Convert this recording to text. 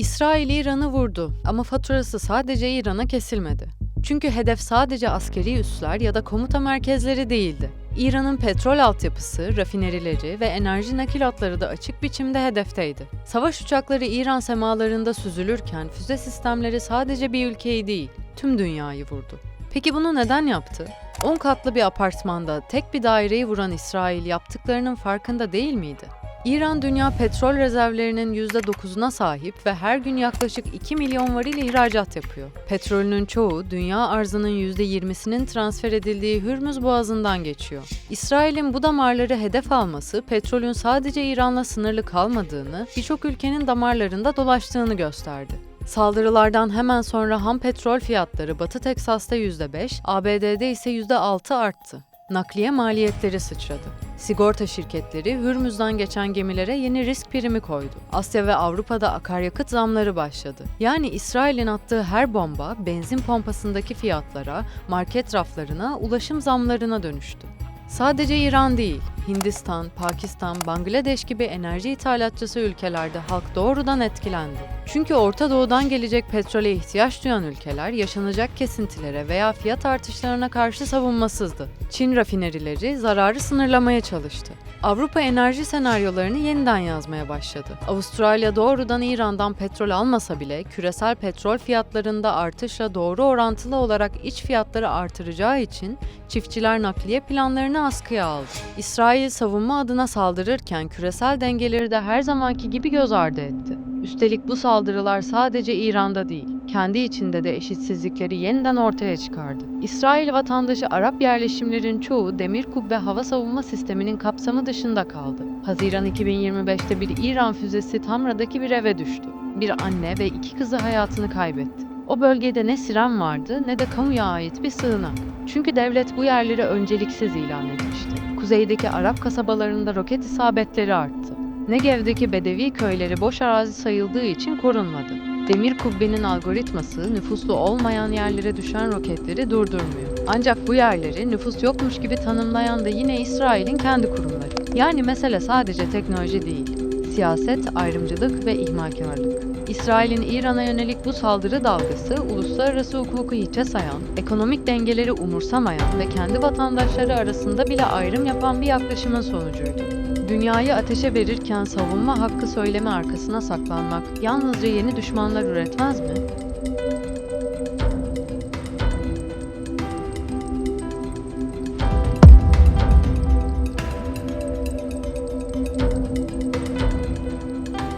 İsrail İran'ı vurdu ama faturası sadece İran'a kesilmedi. Çünkü hedef sadece askeri üsler ya da komuta merkezleri değildi. İran'ın petrol altyapısı, rafinerileri ve enerji nakil hatları da açık biçimde hedefteydi. Savaş uçakları İran semalarında süzülürken füze sistemleri sadece bir ülkeyi değil, tüm dünyayı vurdu. Peki bunu neden yaptı? 10 katlı bir apartmanda tek bir daireyi vuran İsrail yaptıklarının farkında değil miydi? İran dünya petrol rezervlerinin %9'una sahip ve her gün yaklaşık 2 milyon varil ihracat yapıyor. Petrolünün çoğu dünya arzının %20'sinin transfer edildiği Hürmüz Boğazı'ndan geçiyor. İsrail'in bu damarları hedef alması petrolün sadece İran'la sınırlı kalmadığını, birçok ülkenin damarlarında dolaştığını gösterdi. Saldırılardan hemen sonra ham petrol fiyatları Batı Teksas'ta %5, ABD'de ise %6 arttı. Nakliye maliyetleri sıçradı. Sigorta şirketleri Hürmüz'den geçen gemilere yeni risk primi koydu. Asya ve Avrupa'da akaryakıt zamları başladı. Yani İsrail'in attığı her bomba benzin pompasındaki fiyatlara, market raflarına, ulaşım zamlarına dönüştü. Sadece İran değil, Hindistan, Pakistan, Bangladeş gibi enerji ithalatçısı ülkelerde halk doğrudan etkilendi. Çünkü Orta Doğu'dan gelecek petrole ihtiyaç duyan ülkeler yaşanacak kesintilere veya fiyat artışlarına karşı savunmasızdı. Çin rafinerileri zararı sınırlamaya çalıştı. Avrupa enerji senaryolarını yeniden yazmaya başladı. Avustralya doğrudan İran'dan petrol almasa bile küresel petrol fiyatlarında artışla doğru orantılı olarak iç fiyatları artıracağı için çiftçiler nakliye planlarını askıya aldı. İsrail savunma adına saldırırken küresel dengeleri de her zamanki gibi göz ardı etti. Üstelik bu saldırılar sadece İran'da değil, kendi içinde de eşitsizlikleri yeniden ortaya çıkardı. İsrail vatandaşı Arap yerleşimlerin çoğu demir kubbe hava savunma sisteminin kapsamı dışında kaldı. Haziran 2025'te bir İran füzesi Tamra'daki bir eve düştü. Bir anne ve iki kızı hayatını kaybetti. O bölgede ne siren vardı ne de kamuya ait bir sığınak. Çünkü devlet bu yerleri önceliksiz ilan etmişti. Kuzeydeki Arap kasabalarında roket isabetleri arttı. Negev'deki Bedevi köyleri boş arazi sayıldığı için korunmadı. Demir kubbenin algoritması nüfuslu olmayan yerlere düşen roketleri durdurmuyor. Ancak bu yerleri nüfus yokmuş gibi tanımlayan da yine İsrail'in kendi kurumları. Yani mesele sadece teknoloji değil, siyaset, ayrımcılık ve ihmalkarlık. İsrail'in İran'a yönelik bu saldırı dalgası, uluslararası hukuku hiçe sayan, ekonomik dengeleri umursamayan ve kendi vatandaşları arasında bile ayrım yapan bir yaklaşımın sonucuydu. Dünyayı ateşe verirken savunma hakkı söylemi arkasına saklanmak yalnızca yeni düşmanlar üretmez mi?